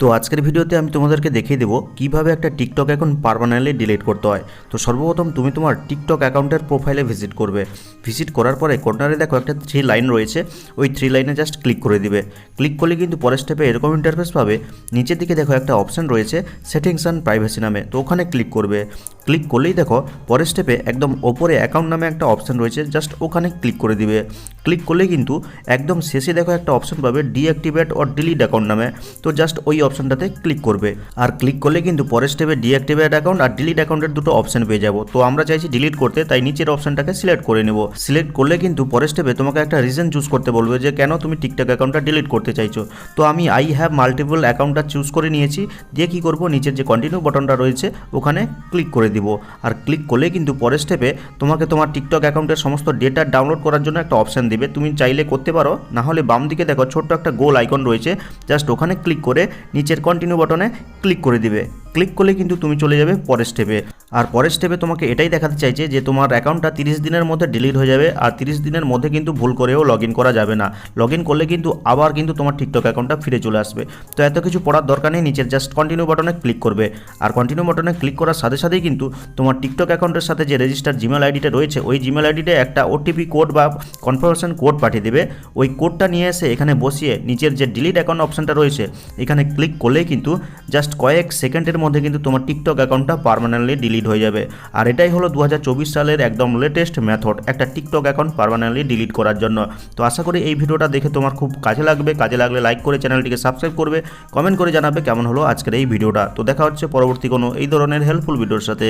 তো আজকের ভিডিওতে আমি তোমাদেরকে দেখিয়ে দেবো কীভাবে একটা টিকটক এখন পারমানেন্টলি ডিলিট করতে হয়। তো সর্বপ্রথম তুমি তোমার টিকটক অ্যাকাউন্টের প্রোফাইলে ভিজিট করবে। ভিজিট করার পরে কর্নারে দেখো একটা থ্রি লাইন রয়েছে। ওই থ্রি লাইনে জাস্ট ক্লিক করে দিবে। ক্লিক করলে কিন্তু পরের স্টেপে এরকম ইন্টারফেস পাবে। নিচের দিকে দেখো একটা অপশান রয়েছে সেটিংস অ্যান্ড প্রাইভেসি নামে। তো ওখানে ক্লিক করবে। ক্লিক করলেই দেখো, পরের স্টেপে একদম ওপরে অ্যাকাউন্ট নামে একটা অপশন রয়েছে জাস্ট ওখানে ক্লিক করে দিবে। ক্লিক করলে কিন্তু একদম শেষে দেখো একটা অপশান পাবে ডিঅ্যাক্টিভেট অর ডিলিট অ্যাকাউন্ট নামে। তো জাস্ট ওই অপশনটাতে ক্লিক করবে। আর ক্লিক করলে কিন্তু পরের স্টেপে ডিঅ্যাক্টিভেট অ্যাকাউন্ট আর ডিলিট অ্যাকাউন্টের দুটো অপশন পেয়ে যাব। তো আমরা চাইছি ডিলিট করতে, তাই নিচের অপশনটাকে সিলেক্ট করে নেব। সিলেক্ট করলে কিন্তু পরের স্টেপে তোমাকে একটা রিজন চুজ করতে বলবে যে, কেন তুমি টিকটক অ্যাকাউন্টটা ডিলিট করতে চাইছো? তো আমি আই হ্যাভ মাল্টিপল অ্যাকাউন্টটা চুজ করে নিয়েছি। দিয়ে কী করব? নিচের যে কন্টিনিউ বটনটা রয়েছে, ওখানে ক্লিক করে দিব। আর ক্লিক করলে কিন্তু পরের স্টেপে তোমাকে তোমার টিকটক অ্যাকাউন্টের সমস্ত ডেটা ডাউনলোড করার জন্য একটা অপশান দিবে। তুমি চাইলে করতে পারো, না হলে বাম দিকে দেখো ছোট্ট একটা গোল আইকন রয়েছে। জাস্ট ওখানে ক্লিক করে নিচের কন্টিনিউ বাটনে ক্লিক করে দিবে। ক্লিক করলে কিন্তু তুমি চলে যাবে পরের স্টেপে আর পরের স্টেপে তোমাকে এটাই দেখাতে চাইছে যে তোমার অ্যাকাউন্টটা তিরিশ দিনের মধ্যে ডিলিট হয়ে যাবে আর তিরিশ দিনের মধ্যে কিন্তু ভুল করেও লগ করা যাবে না। লগ করলে কিন্তু আবার কিন্তু তোমার টিকটক অ্যাকাউন্টটা ফিরে চলে আসবে। তো এত কিছু পড়ার দরকার নেই, নিচের জাস্ট কন্টিনিউ বাটনে ক্লিক করবে। আর কন্টিনিউ বাটনে ক্লিক করার সাথে সাথেই কিন্তু তোমার টিকটক অ্যাকাউন্টের সাথে যে রেজিস্টার জিমেল আইডিটা রয়েছে, ওই জিমেল আইডিতে একটা ওটিপি কোড বা কনফার্মেশন কোড পাঠিয়ে দেবে। ওই কোডটা নিয়ে এসে এখানে বসিয়ে নিচের যে ডিলিট অ্যাকাউন্ট অপশনটা রয়েছে, এখানে ক্লিক করলেই কিন্তু জাস্ট কয়েক সেকেন্ডের মধ্যে কিন্তু তোমার টিকটক অ্যাকাউন্টটা পারমানেন্টলি ডিলিট হয়ে যাবে। আর এটাই হলো দু হাজার চব্বিশ সালের একদম লেটেস্ট মেথড একটা টিকটক অ্যাকাউন্ট পারমানেন্টলি ডিলিট করার জন্য। তো আশা করি এই ভিডিওটা দেখে তোমার খুব কাজে লাগবে। কাজে লাগলে লাইক করে চ্যানেলটিকে সাবস্ক্রাইব করবে কমেন্ট করে জানাবে কেমন হলো আজকের এই ভিডিওটা। তো দেখা হচ্ছে পরবর্তী কোনো এই ধরনের হেল্পফুল ভিডিওর সাথে।